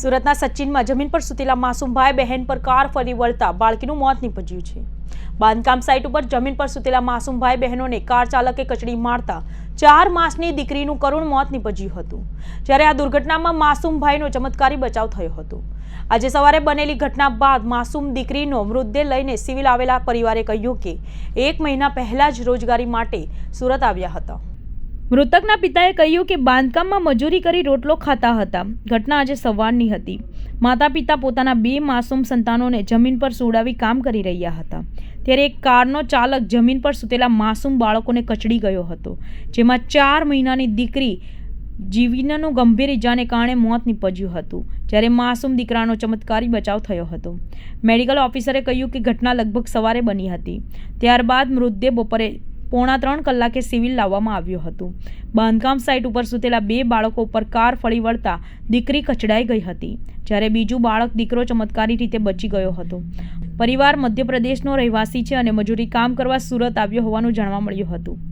સુરતના સચિનમાં જમીન પર સૂતેલા માસુમભાઈ બહેન પર કાર ફરી વળતા બાળકીનું મોત નીપજ્યું છે. બાંધકામ સાઇટ ઉપર જમીન પર સૂતેલા માસુમભાઈ બહેનોને કાર ચાલકે કચડી મારતા ચાર માસની દીકરીનું કરુણ મોત નીપજ્યું હતું. જ્યારે આ દુર્ઘટનામાં માસુમભાઈનો ચમત્કારી બચાવ થયો હતો. આજે સવારે બનેલી ઘટના બાદ માસૂમ દીકરીનો મૃતદેહ લઈને સિવિલ આવેલા પરિવારે કહ્યું કે એક મહિના પહેલા જ રોજગારી માટે સુરત આવ્યા હતા. મૃતકના પિતાએ કહ્યું કે બાંધકામમાં મજૂરી કરી રોટલો ખાતા હતા. ઘટના આજે સવારની હતી. માતા પિતા પોતાના બે માસૂમ સંતાનોને જમીન પર સુડાવી કામ કરી રહ્યા હતા. ત્યારે એક કારનો ચાલક જમીન પર સૂતેલા માસૂમ બાળકોને કચડી ગયો હતો, જેમાં ચાર મહિનાની દીકરી જીવીનાનું ગંભીર ઇજાને કારણે મોત નીપજ્યું હતું, જ્યારે માસૂમ દીકરાનો ચમત્કારી બચાવ થયો હતો. મેડિકલ ઓફિસરે કહ્યું કે ઘટના લગભગ સવારે બની હતી. ત્યારબાદ મૃતદેહ બપોરે પોણા ત્રણ કલાકે સિવિલ લાવવામાં આવ્યું હતું. બાંધકામ સાઇટ ઉપર સૂતેલા બે બાળકો ઉપર કાર ફળી વળતા દીકરી કચડાઈ ગઈ હતી, જ્યારે બીજું બાળક દીકરો ચમત્કારી રીતે બચી ગયો હતો. પરિવાર મધ્યપ્રદેશનો રહેવાસી છે અને મજૂરી કામ કરવા સુરત આવ્યો હોવાનું જાણવા મળ્યું હતું.